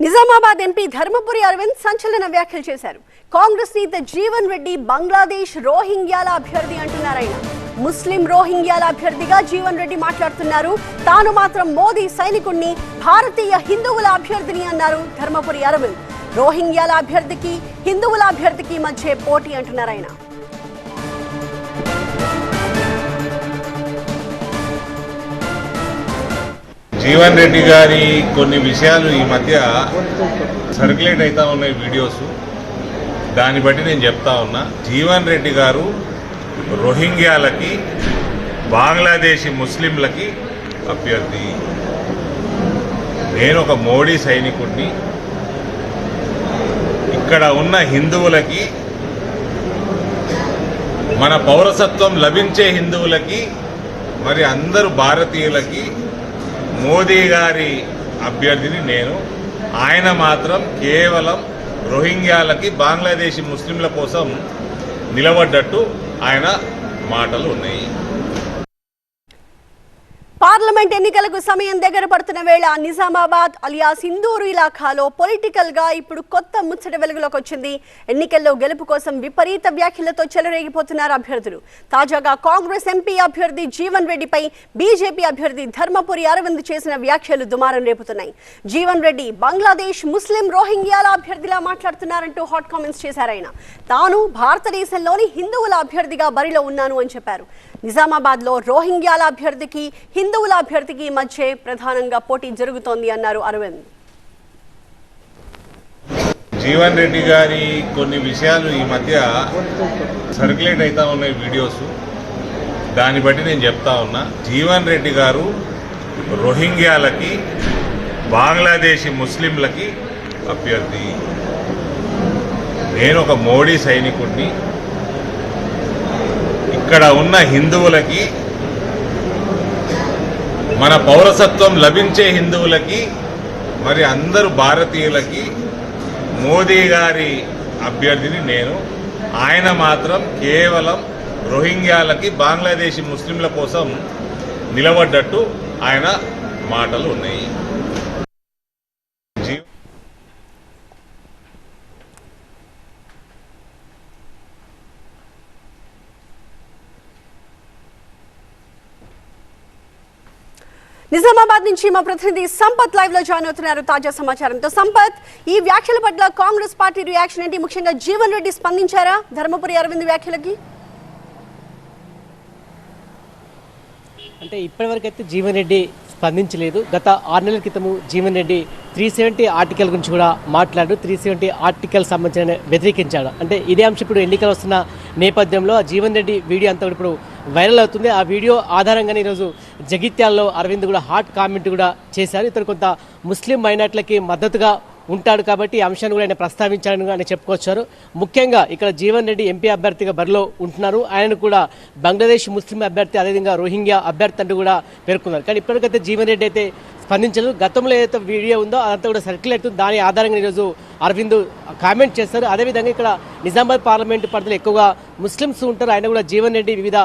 Nizamabad MP Dharmapuri Arvind సంచలన వ్యాఖ్యలు చేశారు. కాంగ్రెస్ నేత జీవన్ రెడ్డి బంగ్లాదేశ్ రోహింగ్యాల అభ్యర్థి అంటున్నారాయన ముస్లిం రోహింగ్యాల అభ్యర్థిగా జీవన్ రెడ్డి మాట్లాడుతున్నారు. తాను మాత్రం మోదీ సైనికుణ్ణి భారతీయ హిందువుల అభ్యర్థిని అన్నారు ధర్మపురి అరవింద్. రోహింగ్యాల అభ్యర్థికి హిందువుల అభ్యర్థికి మధ్య పోటీ అంటున్నారాయన జీవన్ రెడ్డి గారి కొన్ని విషయాలు ఈ మధ్య సర్క్యులేట్ అవుతా ఉన్నాయి వీడియోస్. దాన్ని బట్టి నేను చెప్తా ఉన్నా. జీవన్ రెడ్డి గారు రోహింగ్యాలకి బంగ్లాదేశీ ముస్లింలకి అభ్యర్థి. నేను ఒక మోడీ సైనికుడిని. ఇక్కడ ఉన్న హిందువులకి మన పౌరసత్వం లభించే హిందువులకి మరి అందరు భారతీయులకి మోదీ గారి అభ్యర్థిని నేను. ఆయన మాత్రం కేవలం రోహింగ్యాలకి బంగ్లాదేశీ ముస్లింల కోసం నిలబడ్డట్టు ఆయన మాటలు ఉన్నాయి. పార్లమెంట్ ఎన్నికలకు సమయం దగ్గర పడుతున్న వేళ నిజామాబాద్ అలియాస్ సింధూరు ఇలాఖాలో పొలిటికల్గా ఇప్పుడు కొత్త ముచ్చట వెలుగులోకి వచ్చింది. ఎన్నికల్లో గెలుపు కోసం విపరీత వ్యాఖ్యలతో చెలరేగిపోతున్నారు అభ్యర్థులు. తాజాగా కాంగ్రెస్ ఎంపీ అభ్యర్థి జీవన్ రెడ్డిపై బీజేపీ అభ్యర్థి ధర్మపురి అరవింద్ చేసిన వ్యాఖ్యలు దుమారం రేపుతున్నాయి. జీవన్ రెడ్డి బంగ్లాదేశ్ ముస్లిం రోహింగ్యాల అభ్యర్థిలా మాట్లాడుతున్నారంటూ హాట్ కామెంట్స్ చేశారు ఆయన. తాను భారతదేశంలోని హిందువుల అభ్యర్థిగా బరిలో ఉన్నాను అని చెప్పారు. నిజామాబాద్లో రోహింగ్యాల అభ్యర్థికి హిందువుల అభ్యర్థికి మధ్య ప్రధానంగా పోటీ జరుగుతోంది అన్నారు అరవింద్. జీవన్ రెడ్డి గారి కొన్ని విషయాలు ఈ మధ్య సర్క్యులేట్ అవుతా ఉన్నాయి వీడియోస్. దాన్ని బట్టి నేను చెప్తా ఉన్నా. జీవన్ రెడ్డి గారు రోహింగ్యాలకి బంగ్లాదేశీ ముస్లింలకి అభ్యర్థి. నేను ఒక మోడీ సైనికుడిని ఇక్కడ ఉన్న హిందువులకి మన పౌరసత్వం లభించే హిందువులకి మరి అందరు భారతీయులకి మోదీ గారి అభ్యర్థిని నేను. ఆయన మాత్రం కేవలం రోహింగ్యాలకి బంగ్లాదేశీ ముస్లింల కోసం నిలబడ్డట్టు ఆయన మాటలు ఉన్నాయి. నిజామాబాద్ నుంచి మా ప్రతినిధి సంపత్ లైవ్లో జాయిన్ అవుతున్నారు. తాజా సమాచారంతో సంపత్ ఈ వ్యాఖ్యల పట్ల కాంగ్రెస్ పార్టీ రియాక్షన్ ఏంటి? ముఖ్యంగా జీవన్ రెడ్డి స్పందించారా? ధర్మపురి అరవింద్ వ్యాఖ్యలకి? అంటే ఇప్పటివరకైతే జీవన్ రెడ్డి స్పందించలేదు. గత ఆరు నెలల క్రితము Jeevan Reddy three seventy article గురించి కూడా మాట్లాడు త్రీ సెవెంటీ ఆర్టికల్ సంబంధించిన వ్యతిరేకించాడు. అంటే ఇదే అంశం ఇప్పుడు ఎన్నికలు వస్తున్న నేపథ్యంలో జీవన్ రెడ్డి వీడియో అంతా ఇప్పుడు వైరల్ అవుతుంది. ఆ వీడియో ఆధారంగానే ఈరోజు జగిత్యాల్లో అరవింద్ కూడా హాట్ కామెంట్ కూడా చేశారు. ఇతను కొంత ముస్లిం మైనార్టీలకి మద్దతుగా ఉంటాడు కాబట్టి ఈ అంశాన్ని కూడా ఆయన ప్రస్తావించాలని ఆయన చెప్పుకొచ్చారు. ముఖ్యంగా ఇక్కడ జీవన్ రెడ్డి ఎంపీ అభ్యర్థిగా బరిలో ఉంటున్నారు. ఆయన కూడా బంగ్లాదేశ్ ముస్లిం అభ్యర్థి అదేవిధంగా రోహింగ్యా అభ్యర్థి అంటూ కూడా పేర్కొన్నారు. కానీ ఇప్పటికైతే జీవన్ రెడ్డి అయితే స్పందించలేదు. గతంలో ఏదైతే వీడియో ఉందో అదంతా కూడా సర్కిల్ అవుతుంది. దాని ఆధారంగా ఈరోజు అరవింద్ కామెంట్ చేస్తారు. అదేవిధంగా ఇక్కడ నిజామాబాద్ పార్లమెంటు పరిధిలో ఎక్కువగా ముస్లిమ్స్ ఉంటారు. ఆయన కూడా జీవన్ రెడ్డి వివిధ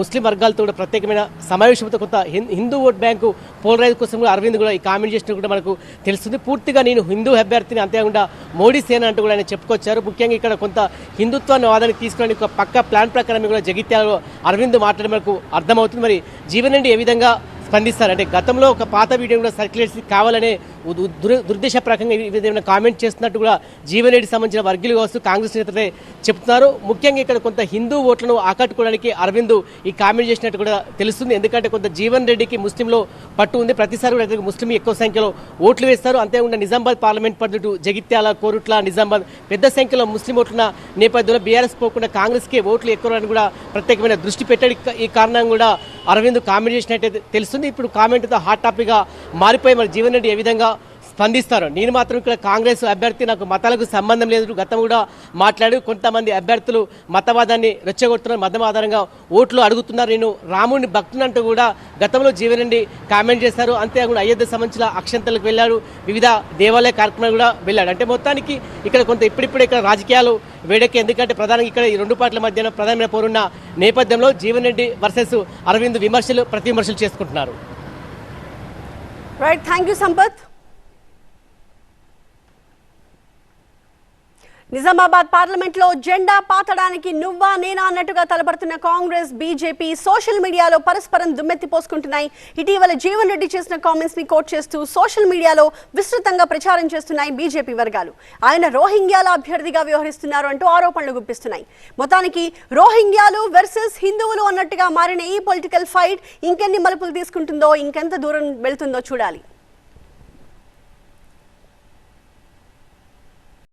ముస్లిం వర్గాలతో కూడా ప్రత్యేకమైన సమావేశంతో కొంత హిందూ ఓట్ బ్యాంకు పోలరైజ్ కోసం కూడా అరవింద్ కూడా ఈ కామెంట్ చేసినట్టు కూడా మనకు తెలుస్తుంది. పూర్తిగా నేను హిందూ అభ్యర్థిని అంతేకాకుండా మోడీ సేన అంటూ కూడా ఆయన చెప్పుకొచ్చారు. ముఖ్యంగా ఇక్కడ కొంత హిందుత్వాన్ని వాదానికి తీసుకోవడానికి ఒక పక్క ప్లాన్ ప్రకారం కూడా జగిత్యాలలో అరవింద్ మాట్లాడడం మనకు అర్థమవుతుంది. మరి జీవన్ రెడ్డి ఏ విధంగా స్పందిస్తారు? అంటే గతంలో ఒక పాత వీడియో కూడా సర్క్యులేట్ కావాలనే ఉ- దుర్- కామెంట్ చేస్తున్నట్టు కూడా జీవన్ రెడ్డి సంబంధించిన వర్గీయులు కావచ్చు కాంగ్రెస్ నేతలే చెప్తున్నారు. ముఖ్యంగా ఇక్కడ కొంత హిందూ ఓట్లను ఆకట్టుకోవడానికి అరవింద్ ఈ కామెంట్ చేసినట్టు కూడా తెలుస్తుంది. ఎందుకంటే కొంత జీవన్ రెడ్డికి ముస్లింలో పట్టు ఉంది. ప్రతిసారి కూడా ముస్లిం ఎక్కువ సంఖ్యలో ఓట్లు వేస్తారు. అంతేకాకుండా నిజామాబాద్ పార్లమెంట్ పరిధి జగిత్యాల కోరుట్ల నిజామాబాద్ పెద్ద సంఖ్యలో ముస్లిం ఓట్లున్న నేపథ్యంలో బీఆర్ఎస్ పోకుండా కాంగ్రెస్కే ఓట్లు ఎక్కువ కూడా ప్రత్యేకమైన దృష్టి పెట్టాడు. ఈ కారణం కూడా అరవింద్ కామెంట్ చేసినట్టు తెలుస్తుంది. ఇప్పుడు కామెంట్తో హాట్ టాపిక్గా మారిపోయి మరి జీవన్ రెడ్డి ఏ విధంగా స్పందిస్తారు. నేను మాత్రం ఇక్కడ కాంగ్రెస్ అభ్యర్థి నాకు మతాలకు సంబంధం లేదు గతం కూడా మాట్లాడి కొంతమంది అభ్యర్థులు మతవాదాన్ని రెచ్చగొడుతున్నారు. మతం ఆధారంగా ఓట్లు అడుగుతున్నారు. నేను రాముడిని భక్తునంటూ కూడా గతంలో జీవనండి కామెంట్ చేశారు. అంతేకాకుండా అయోధ్య సంబంధించిన అక్షంతలకు వెళ్ళాడు. వివిధ దేవాలయ కార్యక్రమాలు కూడా వెళ్ళాడు. అంటే మొత్తానికి ఇక్కడ కొంత ఇప్పుడిప్పుడు ఇక్కడ రాజకీయాలు వేడెక్కి ఎందుకంటే ప్రధానంగా ఇక్కడ ఈ రెండు పార్టీల మధ్యన ప్రధానమైన పోరున్న నేపథ్యంలో జీవన్ రెడ్డి వర్సెస్ అరవింద్ విమర్శలు ప్రతి విమర్శలు చేసుకుంటున్నారు. Right thank you Sampath Nizamabad పార్లమెంట్లో జెండా పాతడానికి నువ్వా నేనా అన్నట్టుగా తలపడుతున్న కాంగ్రెస్ బీజేపీ సోషల్ మీడియాలో పరస్పరం దుమ్మెత్తి పోసుకుంటున్నాయి. ఇటీవల జీవన్ రెడ్డి చేసిన కామెంట్స్ని కోట్ చేస్తూ సోషల్ మీడియాలో విస్తృతంగా ప్రచారం చేస్తున్నాయి బీజేపీ వర్గాలు. ఆయన రోహింగ్యాల అభ్యర్థిగా వ్యవహరిస్తున్నారు అంటూ ఆరోపణలు గుప్పిస్తున్నాయి. మొత్తానికి రోహింగ్యాలు వర్సెస్ హిందువులు అన్నట్టుగా మారిన ఈ పొలిటికల్ ఫైట్ ఇంకెన్ని మలుపులు తీసుకుంటుందో ఇంకెంత దూరం వెళ్తుందో చూడాలి.